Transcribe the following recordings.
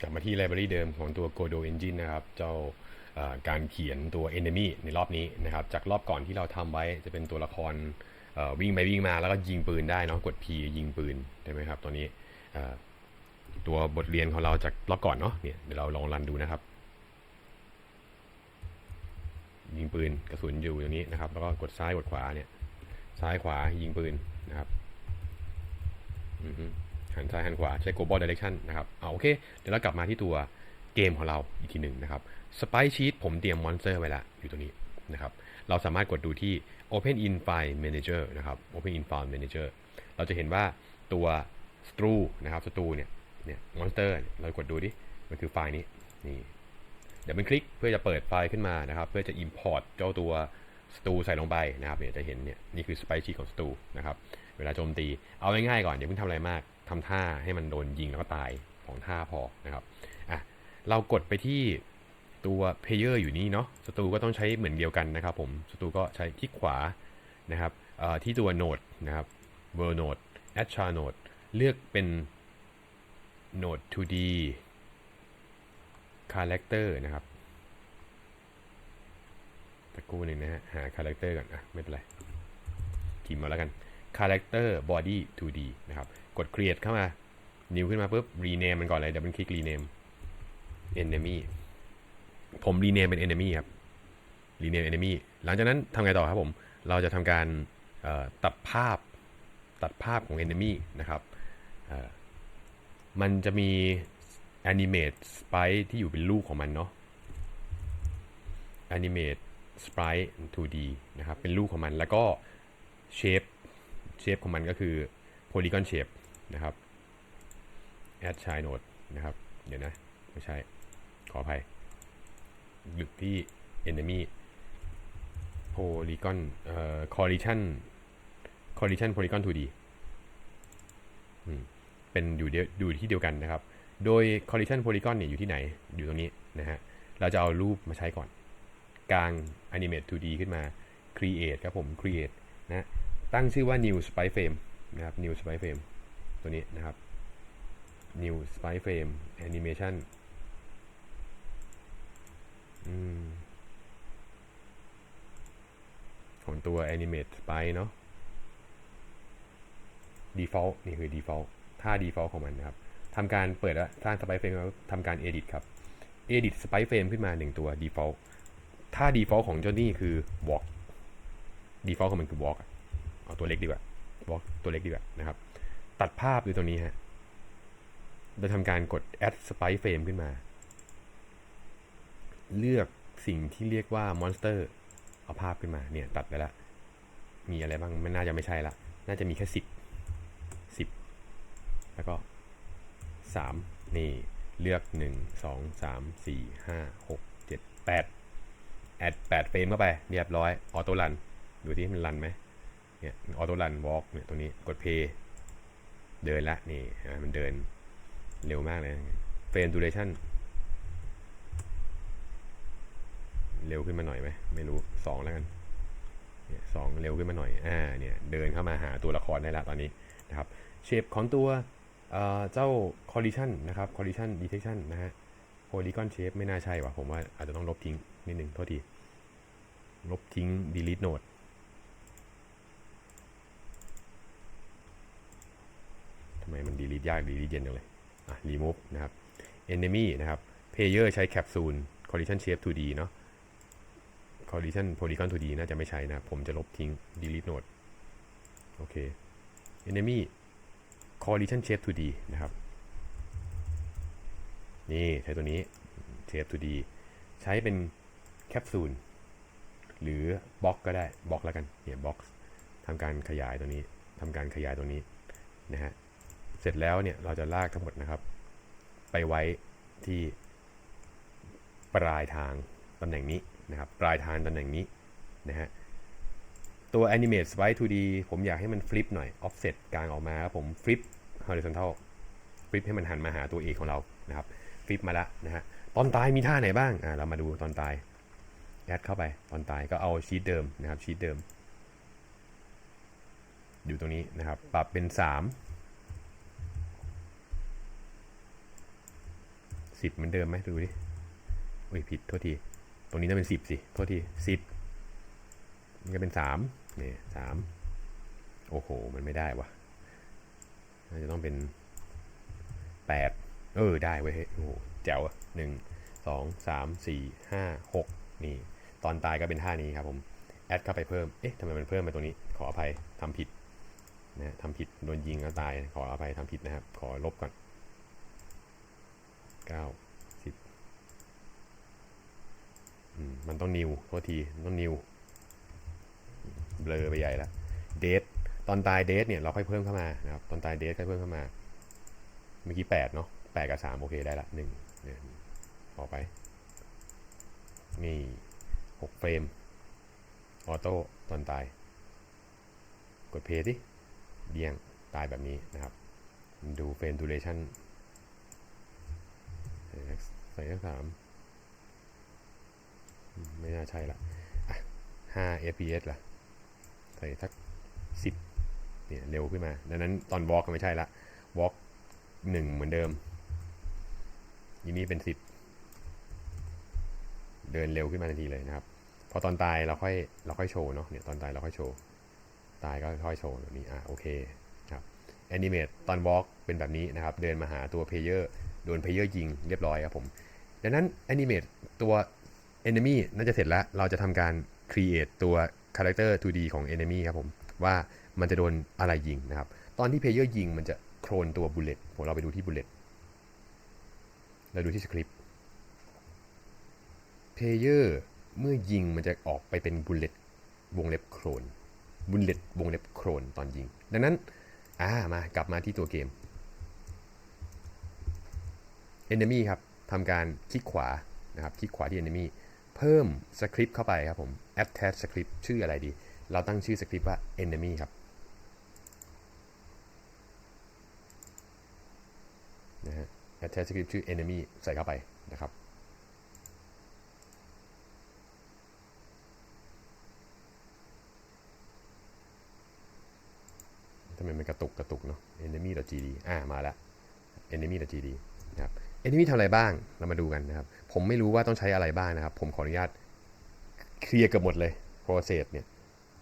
กลับมาที่ไลบรารีเดิมของตัว Godot Engine นะครับ เจ้าการเขียนตัว enemy ในรอบนี้นะครับ จากรอบก่อนที่เราทำไว้จะเป็นตัวละครวิ่งไปวิ่งมาแล้วก็ยิงปืนได้เนาะกด P ยิงปืนใช่ไหมครับตัวนี้ตัวบทเรียนของเราจากรอบก่อนเนาะเนี่ยเดี๋ยวเราลองรันดูนะครับ ยิงปืนกระสุนอยู่อย่างนี้นะครับ แล้วก็กดซ้ายกดขวาเนี่ยซ้ายขวายิงปืนนะครับ อือ หันซ้ายหันขวาใช้ global direction นะครับเอาโอเค เดี๋ยวเรากลับมาที่ตัวเกมของเราอีกทีหนึ่งนะครับ Spy Sheet ผมเตรียมมอนสเตอร์ไว้แล้วอยู่ตรงนี้นะครับเราสามารถกดดูที่ Open in File Manager นะครับ Open in File Manager เราจะเห็นว่าตัว stru นะครับ stru เนี่ยเนี่ยมอนสเตอร์เรากดดูดิมันคือไฟล์นี้นี่เดี๋ยวมันคลิกเพื่อจะเปิดไฟล์ขึ้นมานะครับ เพื่อจะ import เจ้าตัวสตูใส่ลงไปนะครับเนี่ยจะเห็นเนี่ยนี่คือ spy sheet ของสตูนะครับเวลาโจมตีเอาง่ายๆก่อนอย่าเพิ่งทำอะไรมาก ทำท่าให้มันโดนยิงแล้วก็ตายของท่าพอนะครับอะเรากดไปที่ตัว player อยู่นี่เนาะสตูก็ต้องใช้เหมือนเดียวกันนะครับผมสตูก็ใช้คลิกขวานะครับเอ่อที่ตัว node นะครับ world node add char node เลือกเป็น node 2D character นะครับตะกครู่หนึ่งนะฮะ หา character ก่อนอะไม่เป็นไรพิมพ์มาแล้วกัน character body 2D นะครับ กด create เข้ามา new ขึ้นมาปุ๊บ rename มันก่อนเลย double click rename enemy ผม rename เป็น enemy ครับ rename enemy หลังจากนั้นทำไงต่อครับผม เราจะทำการตัดภาพตัดภาพของ enemy นะครับ มันจะมี animate sprite ที่อยู่เป็นลูกของมันเนาะ animate sprite 2D นะครับ เป็นลูกของมันแล้วก็ shape shape ของมันก็คือ polygon shape นะครับ add child node นะครับ เดี๋ยวนะ ไม่ใช่ ขออภัยหยุดที่ enemy polygon เอ่อ collision collision polygon 2D เป็นอยู่เดียวอยู่ที่เดียวกันนะครับ โดย collision polygon เนี่ยอยู่ที่ไหน อยู่ตรงนี้นะฮะ เราจะเอารูปมาใช้ก่อน กลาง animate 2D ขึ้นมา create ครับผม create นะ ตั้งชื่อว่า new sprite frame นะครับ new sprite frame ตัวนี้นะครับ new sprite frame animation อของตัว animate sprite เนาะ default นี่คือ default ท่า default ของมันนะครับทำการเปิดแล้วสร้าง sprite frame แล้วทำการ edit ครับ edit sprite frame ขึ้นมาหนึ่งตัว default ถ้า default ของเจ้านี่คือ walk default ของมันคือ walk อะ เอาตัวเล็กดีกว่า walk ตัวเล็กดีกว่านะครับ ตัดภาพดูตรงนี้ฮะเราทำการกด add sprite frame ขึ้นมา เลือกสิ่งที่เรียกว่า monster เอาภาพขึ้นมาเนี่ยตัดไปแล้วมีอะไรบ้างมันน่าจะไม่ใช่ละน่าจะมีแค่สิบสิบแล้วก็สามนี่เลือกหนึ่งสองสามสี่ห้าหกเจ็ดแปดแอดแปดเฟรมเข้าไป เรียบร้อย ออโต้รัน ดูที่มันรันไหม เนี่ยออโต้รันวอล์กเนี่ยตรงนี้กดเพย์เดินละนี่มันเดินเร็วมากเลยเฟรมดูเรชั่นเร็วขึ้นมาหน่อยไหมไม่รู้สองแล้วกันเนี่ยสองเร็วขึ้นมาหน่อยอ่าเนี่ยเดินเข้ามาหาตัวละครได้ล้วตอนนี้นะครับเชฟของตัวเอ่อเจ้า collision นะครับ collision detection นะฮะ polygon shape ไม่น่าใช่ว่ะผมว่าอาจจะต้องลบทิ้งนิดนึงโทษที ลบทิ้ง delete node ำไมมัน delete ยาก delete เย็นจังเลยอะ remove นะครับ enemy นะครับ player ใช้ capsule collision shape 2D เนาะ collision polygon 2D น่าจะไม่ใช้นะผมจะลบทิ้ง delete node โอเค enemy collision shape 2D นะครับ นี่ใช้ตัวนี้ shape 2D ใช้เป็นแคปซูลหรือบล็อกก็ได้บล็อกแล้วกันเนี่ยบล็อกทำการขยายตัวนี้ทำการขยายตัวนี้นะฮะ เสร็จแล้วเนี่ยเราจะลากทั้งหมดนะครับ ไปไว้ที่ปลายทางตำแหน่งนี้นะครับ ปลายทางตำแหน่งนี้นะฮะตัว animate sprite 2D ผมอยากให้มันฟลิปหน่อย offset กลางออกมาครับผมฟลิป horizontal ฟลิปให้มันหันมาหาตัวเอกของเรานะครับฟลิปมาล้วนะฮะตอนตายมีท่าไหนบ้างอ่าเรามาดูตอนตายแอดเข้าไปตอนตายก็เอาชีตเดิมนะครับชีตเดิม อยู่ตรงนี้นะครับ ปรับเป็น 3 สิบเหมือนเดิมไหมดูดิอุ้ยผิดโทษที ตรงนี้น่าเป็นสิบสิโทษทีสิบมันก็เป็นสามเนี่ยสามโอ้โห มันไม่ได้วะน่าจะต้องเป็นแปดเออ ได้เว้ยโอ้โหแจ๋วหนึ่งสองสามสี่ห้าหกนี่ ตอนตายก็เป็นท่านี้ครับผม แอดเข้าไปเพิ่ม เอ๊ะทำไมมันเพิ่มมาตรงนี้ ขออภัยทำผิดนะทำผิด โดนยิงแล้วตาย ขออภัยทำผิดนะครับ ขอลบก่อน เก้าสิบอืมมันต้องนิวโทษทีต้องนิวเบลอไปใหญ่แล้วเดทตอนตายเดทเนี่ยเราค่อยเพิ่มเข้ามานะครับตอนตายเดทค่อยเพิ่มเข้ามา เมื่อกี้แปดเนาะแปดกับสามโอเคได้ละหนึ่งเนี่ยออกไป นี่หกเฟรม ออโต้ตอนตาย กดเพย์สิเดียงตายแบบนี้นะครับ ดูเฟรมดูเรชั่น ใส่ใส่เลขสามไม่น่าใช่ละอะห้า fps ล่ะ ใส่สักสิบเนี่ย เร็วขึ้นมา ดังนั้นตอนวอล์กก็ไม่ใช่ละวอล์กหนึ่งเหมือนเดิมยีนี่เป็นสิบเดินเร็วขึ้นมาทันทีเลยนะครับ พอตอนตายเราค่อยเราค่อยโชว์เนาะ เนี่ยตอนตายเราค่อยโชว์ ตายก็ค่อยโชว์แบบนี้ อะโอเคครับแอนิเมตตอนวอล์กเป็นแบบนี้นะครับ เดินมาหาตัวเพลเยอร์ โดนเพลเยอร์ยิงเรียบร้อยครับผม ดังนั้นแอนิเมตตัว enemy น่าจะเสร็จแล้ว เราจะทำการ create ตัว character 2D ของ enemy ครับผม ว่ามันจะโดนอะไรยิงนะครับ ตอนที่เพลเยอร์ยิงมันจะโคลนตัว bullet ผมเราไปดูที่ bullet เราดูที่สคริปต์เพลเยอร์เมื่อยิงมันจะออกไปเป็น bullet วงเล็บโคลน bullet วงเล็บโคลนตอนยิง ดังนั้นอ่ามากลับมาที่ตัวเกม enemy ครับทำการคลิกขวานะครับคลิกขวาที่ enemy เพิ่มสคริปต์เข้าไปครับผม attach script ชื่ออะไรดี เราตั้งชื่อสคริปต์ว่า enemy ครับนะฮะ attach script ชื่อ enemy ใส่เข้าไปนะครับทำไมมันกระตุกกระตุกเนาะ enemy.gd อ่ามาแล้ว enemy.gd นะครับ enemy ทำอะไรบ้างเรามาดูกันนะครับ ผมไม่รู้ว่าต้องใช้อะไรบ้างนะครับ ผมขออนุญาตเคลียร์เกับหมดเลย process เนี่ย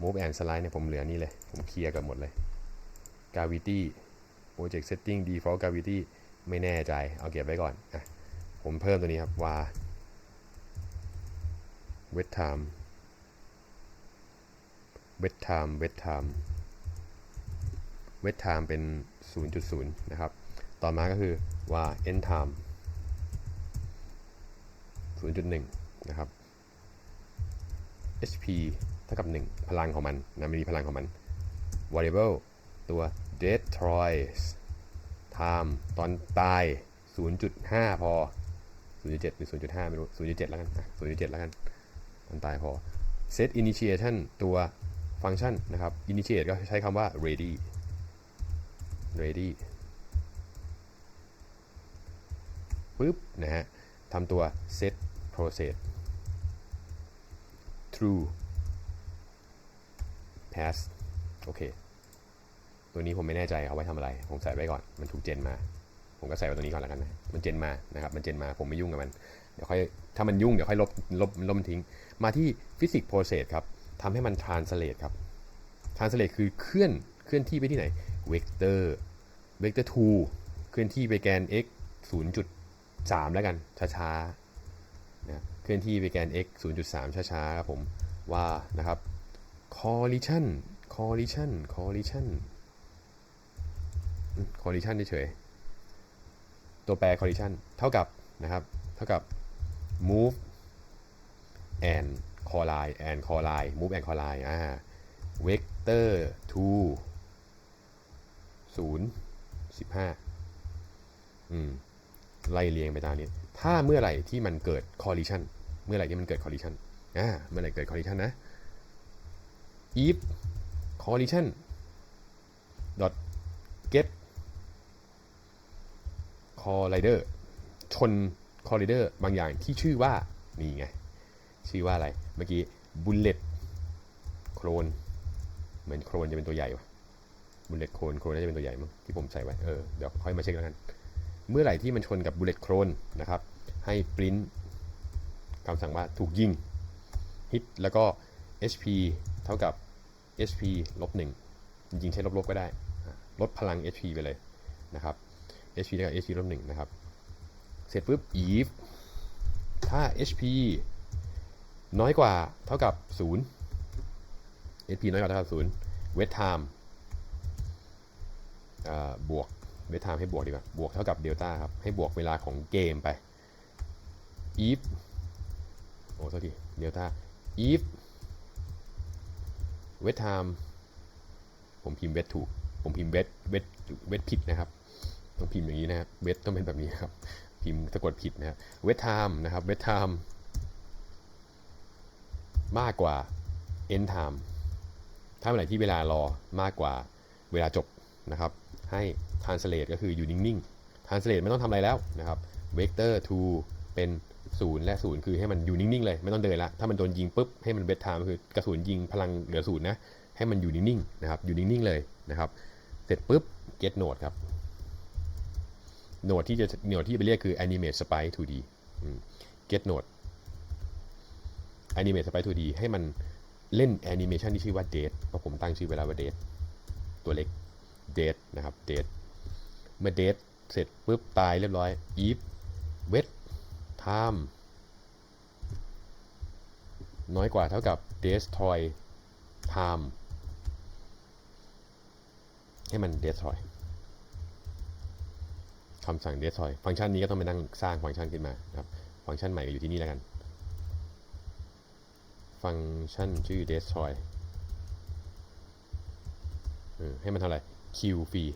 move and slide เนี่ยผมเหลือนี่เลย ผมเคลียร์เกับหมดเลย gravity project setting default gravity ไม่แน่ใจ เอาเก็บไว้ก่อนอะผมเพิ่มตัวนี้ครับ var wait time wait time wait time wait time เป็น 0.0 นะครับ ต่อมาก็คือว่า end time 0.1 นะครับ HP เท่ากับ 1 พลังของมันนะมันมีพลังของมัน variable ตัว destroys time ตอนตาย 0.5 พอ 0.7 หรือ 0.5 ไม่รู้ 0.7 แล้วกัน0.7 แล้วกัน ตอนตายพอ set initiation ตัวฟังก์ชันนะครับ initiate ก็ใช้คำว่า ready ready ปึ๊บนะฮะ ทำตัว set process true pass โอเค ตัวนี้ผมไม่แน่ใจเอาไว้ทำอะไร ผมใส่ไว้ก่อน มันถูกเจนมา ผมก็ใส่ไว้ตัวนี้ก่อนแล้วกันนะ มันเจนมา นะครับ มันเจนมา ผมไม่ยุ่งกับมัน เดี๋ยวค่อย ถ้ามันยุ่งเดี๋ยวค่อยลบ ลบ ลบมันทิ้ง มาที่ physics process ครับ ทำให้มัน translate ครับ translate คือเคลื่อน เคลื่อนที่ไปที่ไหน vector vector 2เคลื่อนที่ไปแกน x 3 แล้วกันช้าๆนะเคลื่อนที่ไปแกน x 0.3 ช้าๆครับผมว่านะครับ collision collision collision collision เฉยๆตัวแปร collision เท่ากับนะครับ เท่ากับ move and collide and collide move and collide อ่า vector to 0 15อืม ไล่เรียงไปตามนี้ ถ้าเมื่อไหร่ที่มันเกิด collision เมื่อไหร่ที่มันเกิด collision อ่าเมื่อไหร่เกิด collision นะ if collision dot get collider ชน collider บางอย่างที่ชื่อว่า นี่ไง ชื่อว่าอะไร เมื่อกี้ bullet โครนเหมือนโครนจะเป็นตัวใหญ่วะ bullet โครนโครนน่าจะเป็นตัวใหญ่มั้งที่ผมใส่ไว้ เออ เดี๋ยวค่อยมาเช็คแล้วกัน เมื่อไหร่ที่มันชนกับ bullet clone นะครับ ให้ print คำสั่งว่าถูกยิง hit แล้วก็ HP เท่ากับ HP ลบหนึ่งจริงใช้ลบๆก็ได้ ลดพลัง HP ไปเลยนะครับ HP เท่ากับ HP ลบหนึ่งนะครับ เสร็จปุ๊บ if ถ้า HP น้อยกว่าเท่ากับ 0 HP น้อยกว่าเท่ากับ 0 wait time อ่า บวก wait time ให้บวกดีกว่า บวกเท่ากับเดลต้าครับ ให้บวกเวลาของเกมไป if โอ้โทษทีเดลต้า if wait time ผมพิมพ์ wait ถูก ผมพิมพ์ wait wait wait ผิดนะครับ ต้องพิมพ์อย่างนี้นะครับ wait ต้องเป็นแบบนี้ครับ พิมพ์สะกดผิดนะครับ wait time นะครับ wait time มากกว่า end time ถ้าเมื่อไหร่ที่เวลารอมากกว่าเวลาจบนะครับ ให้ translate ก็คืออยู่นิ่งๆ translate ไม่ต้องทำอะไรแล้วนะครับ vector to เป็น0และ0คือให้มันอยู่นิ่งๆเลยไม่ต้องเดินละถ้ามันโดนยิงปุ๊บให้มัน wait time คือกระสุนยิงพลังเหลือศูนย์นะให้มันอยู่นิ่งๆนะครับอยู่นิ่งๆเลยนะครับ เสร็จปุ๊บ get node ครับโนดที่จะโนดที่จะไปเรียกคือ animate sprite 2D get node animate sprite 2D ให้มันเล่นแอนิเมชันที่ชื่อว่า date เพราะผมตั้งชื่อเวลาว่า date ตัวเล็ก date นะครับ date เมื่อ date เสร็จปุ๊บตายเรียบร้อย if wait time น้อยกว่าเท่ากับ destroy time ให้มัน destroy คำสั่ง destroy ฟังก์ชันนี้ก็ต้องไปนั่งสร้างฟังก์ชันขึ้นมานะครับ ฟังก์ชันใหม่ก็อยู่ที่นี่แล้วกัน ฟังก์ชันชื่อ destroy เออให้มันเท่าไหร่ kill free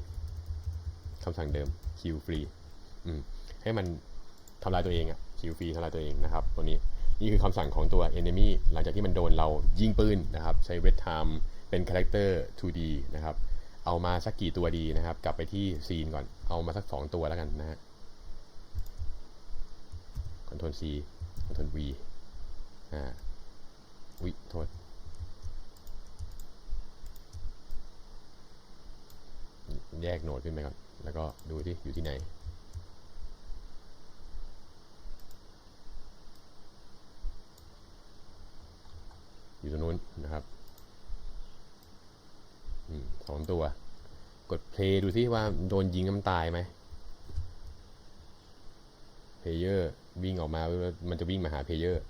คำสั่งเดิม kill free อืมให้มันทำลายตัวเองอะ kill free ทำลายตัวเองนะครับ ตัวนี้นี่คือคำสั่งของตัว enemy หลังจากที่มันโดนเรายิงปืนนะครับ ใช้ wait time เป็น character 2D นะครับ เอามาสักกี่ตัวดีนะครับ กลับไปที่ซีนก่อน เอามาสักสองตัวแล้วกันนะฮะ Ctrl C Ctrl V อ่า อุ๊ย โทษ แยกโหนดขึ้นไปก่อน แล้วก็ดูที่อยู่ที่ไหน อยู่ตรงนู้นนะครับอสองตัว กดเพลย์ดูซิว่าโดนยิงมันตายไหมเพลเยอร์วิ่งออกมา มันจะวิ่งมาหาเพลเยอร์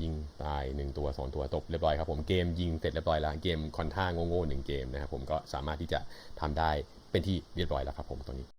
ยิงตายหนึ่งตัวสองตัวตบเรียบร้อยครับผมเกมยิงเสร็จเรียบร้อยแล้วเกมคอนท่าโง่ๆหนึ่งเกมนะครับผมก็สามารถที่จะทำได้เป็นที่เรียบร้อยแล้วครับผมตรงนี้